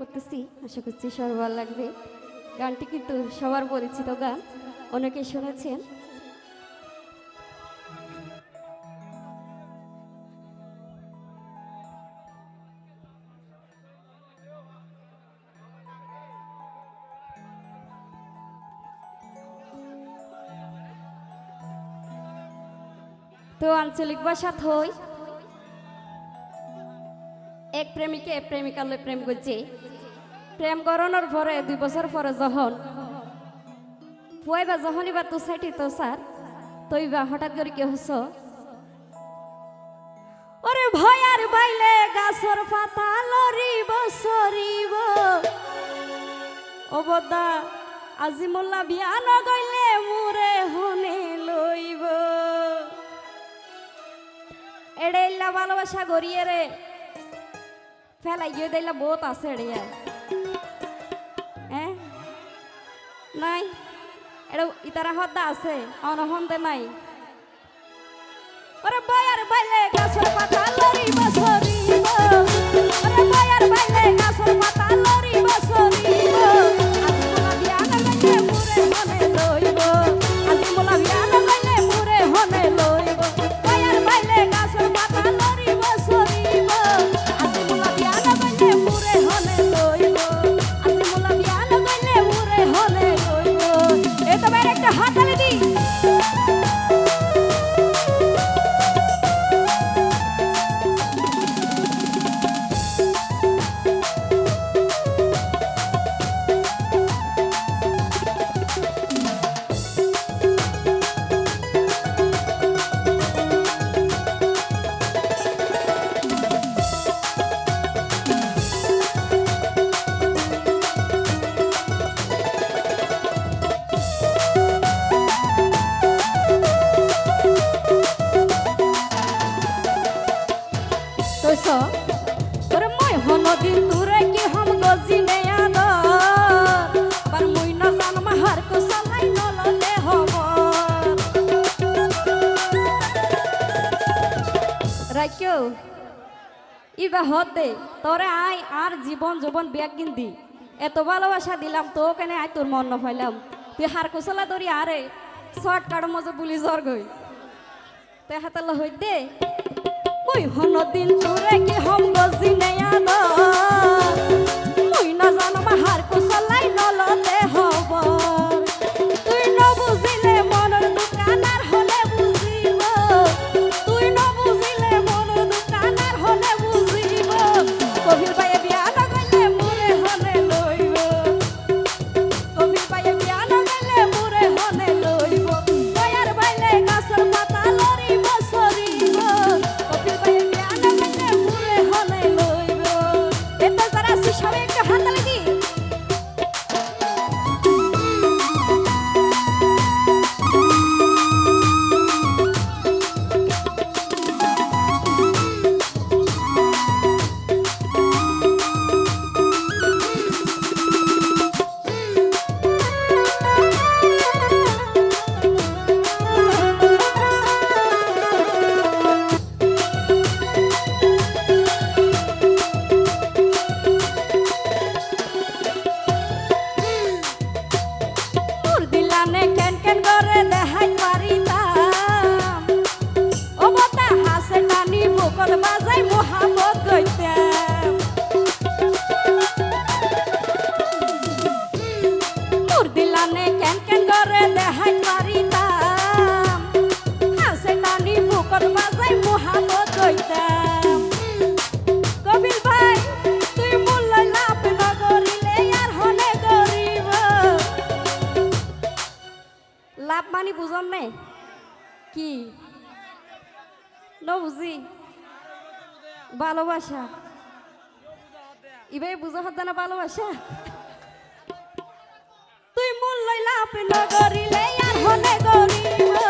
করতেছি, আশা করছি সবার ভালো লাগবে। গানটি কিন্তু সবার পরিচিত গান, অনেকে শুনেছেন। তো আঞ্চলিক ভাষা থই। এক প্রেমিকে এক প্রেমিকার লই প্রেম করছে প্রেম করানোর পরে দুই বছর পরে যখন পুয়াইবা যখনই বা তো সাইটি তো স্যার তৈ বা হঠাৎ করে কি হস ওরে ভয়ার বাইলে গাছর পাতা লরিব সরিব ও বদা, আজি মোল্লা বিয়া নগইলে মুরে হনে লইব। এড়েইলা ভালোবাসা গড়িয়ে রে ফেলাই গিয়ে বহুত আছে এড়িয়া হ্যাঁ নাই এটা ইতারা হদ্দা আছে অনহন্দে নাই ওরে বয়ার বাইলে হাত মই হনদিন তুরে কি হম গজি নেয়াদ বার মুই ন জান মাহার কো সালাই নলতে হব রাইকেও ইবা দে তোরে I R Jibon Jibon Biak গিন্দি। এত ভালোবাসা দিলাম তো কেনে আই তোর মন নফাইলাম তুই হার কুশলা ধরি আরে শর্ট কাট মজা বুলি জ্বর গই তুই হাতাল হই দে মুই হন দিন তোরে কি হম গজি নেয়াদ মুই না জানো মাহার কুশলাই লাভ মানি বুঝন নে? কি? ন বুঝি ভালোবাসা। ইবাই বুঝা হত না ভালোবাসা? তুই মূল লইলা আপনি নগরিলে আর হলে গরিব